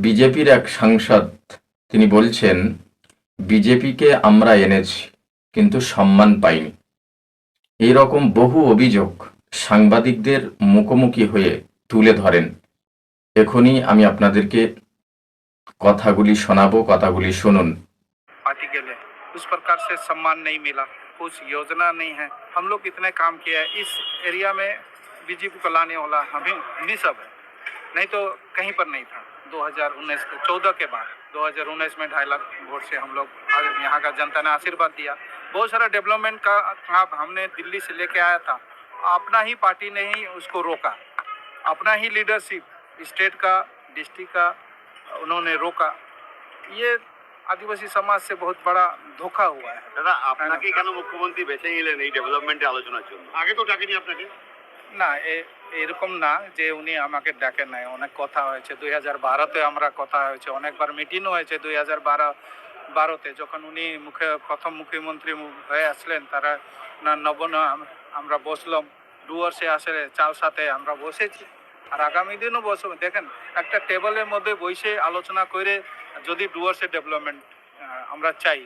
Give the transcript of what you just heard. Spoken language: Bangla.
বিজেপির এক সাংসদ তিনি বলছেন বিজেপিকে আমরা এনেছি কিন্তু সম্মান পাইনি এই রকম বহু অভিযোগ সাংবাদিকদের মুখোমুখি হয়ে তুলে ধরেন এখনই আমি আপনাদেরকে কথাগুলি শোনাবো কথাগুলি শুনুন पार्टी के लिए उस प्रकार से सम्मान नहीं मिला कुछ योजना नहीं है हम लोग इतने काम किए हैं इस एरिया में बीजेपी को लाने वाला हमें हम ही सब है नहीं तो कहीं पर नहीं था 2019 के 14 के बाद 2019 में ढाई लाख वोट से हम लोग आज यहाँ का जनता ने आशीर्वाद दिया बहुत सारा डेवलपमेंट का काम हमने दिल्ली से लेके आया था अपना ही पार्टी ने ही उसको रोका अपना ही लीडरशिप स्टेट का डिस्ट्रिक्ट का उन्होंने रोका ये आदिवासी समाज से बहुत बड़ा धोखा हुआ है দাদা আপনাকে কেন মুখ্যমন্ত্রী বেছে নিলেন এই ডেভেলপমেন্টে আলোচনার জন্য আগে তো ডাকেনি আপনাকে না এরকম না যে উনি আমাকে ডাকেন নাই। অনেক কথা হয়েছে। দুই হাজার বারোতে আমরা কথা হয়েছে। অনেকবার মিটিংও হয়েছে দুই হাজার বারো, বারোতে। যখন উনি মুখে, প্রথম মুখ্যমন্ত্রী হয়ে আসলেন, তারা, না নবন আমরা বসলাম। ডুয়ার্সে আসলে চার সাথে আমরা বসেছি। আর আগামী দিনও বসবো। দেখেন, একটা টেবিলের মধ্যে বসে আলোচনা করে যদি ডুয়ার্সের ডেভেলপমেন্ট আমরা চাই।